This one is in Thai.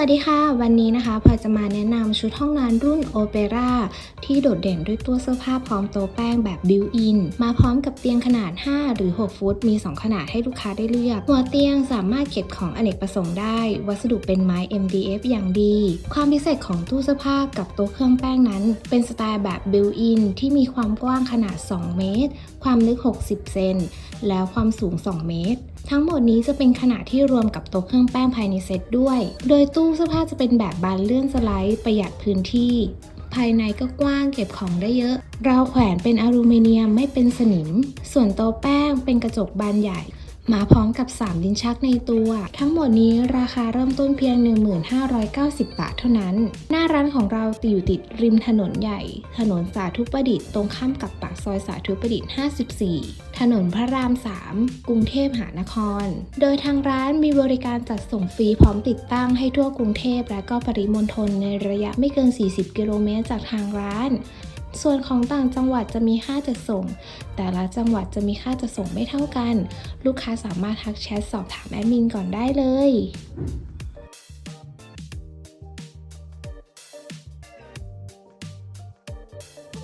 วัสดีค่ะ วันนี้นะคะพลอยจะมาแนะนำชุดห้องนอนรุ่นโอเปร่าที่โดดเด่นด้วยตู้เสื้อผ้าพร้อมโต๊ะแป้งแบบบิวอิน มาพร้อมกับเตียงขนาด 5 หรือ 6 ฟุต มี 2 ขนาดให้ลูกค้าได้เลือก หัวเตียงสามารถเก็บของอเนกประสงค์ได้ วัสดุเป็นไม้ MDF อย่างดี ความพิเศษของตู้เสื้อผ้ากับโต๊ะเครื่องแป้งนั้น เป็นสไตล์แบบบิวอินที่มีความกว้างขนาด 2 เมตร ความลึก 60 เซนแล้วความสูง 2 เมตร ทั้งหมดนี้จะเป็นขนาดที่รวมกับโต๊ะเครื่องแป้งภายในเซตด้วย โดยตู้เสื้อผ้าจะเป็นแบบบานเลื่อนสไลด์ประหยัดพื้นที่ ภายในก็กว้างเก็บของได้เยอะ ราวแขวนเป็นอลูมิเนียมไม่เป็นสนิม ส่วนโต๊ะแป้งเป็นกระจกบานใหญ่ มาพร้อมกับ 3 ลิ้นชักในตัว ทั้งหมดนี้ราคาเริ่มต้นเพียง 1590 บาทเท่านั้น หน้าร้านของเราอยู่ติดริมถนนใหญ่ ถนนสาธุประดิษฐ์ตรงข้ามกับปากซอยสาธุประดิษฐ์ 54 ถนนพระราม 3 กรุงเทพมหานคร โดยทางร้านมีบริการจัดส่งฟรีพร้อมติดตั้งให้ทั่วกรุงเทพและก็ปริมณฑลในระยะไม่เกิน 40 กิโลเมตรจากทางร้าน ส่วนของต่างจังหวัดจะมีค่าจัดส่ง แต่ละจังหวัดจะมีค่าจัดส่งไม่เท่ากัน ลูกค้าสามารถทักแชทสอบถามแอดมินก่อนได้เลย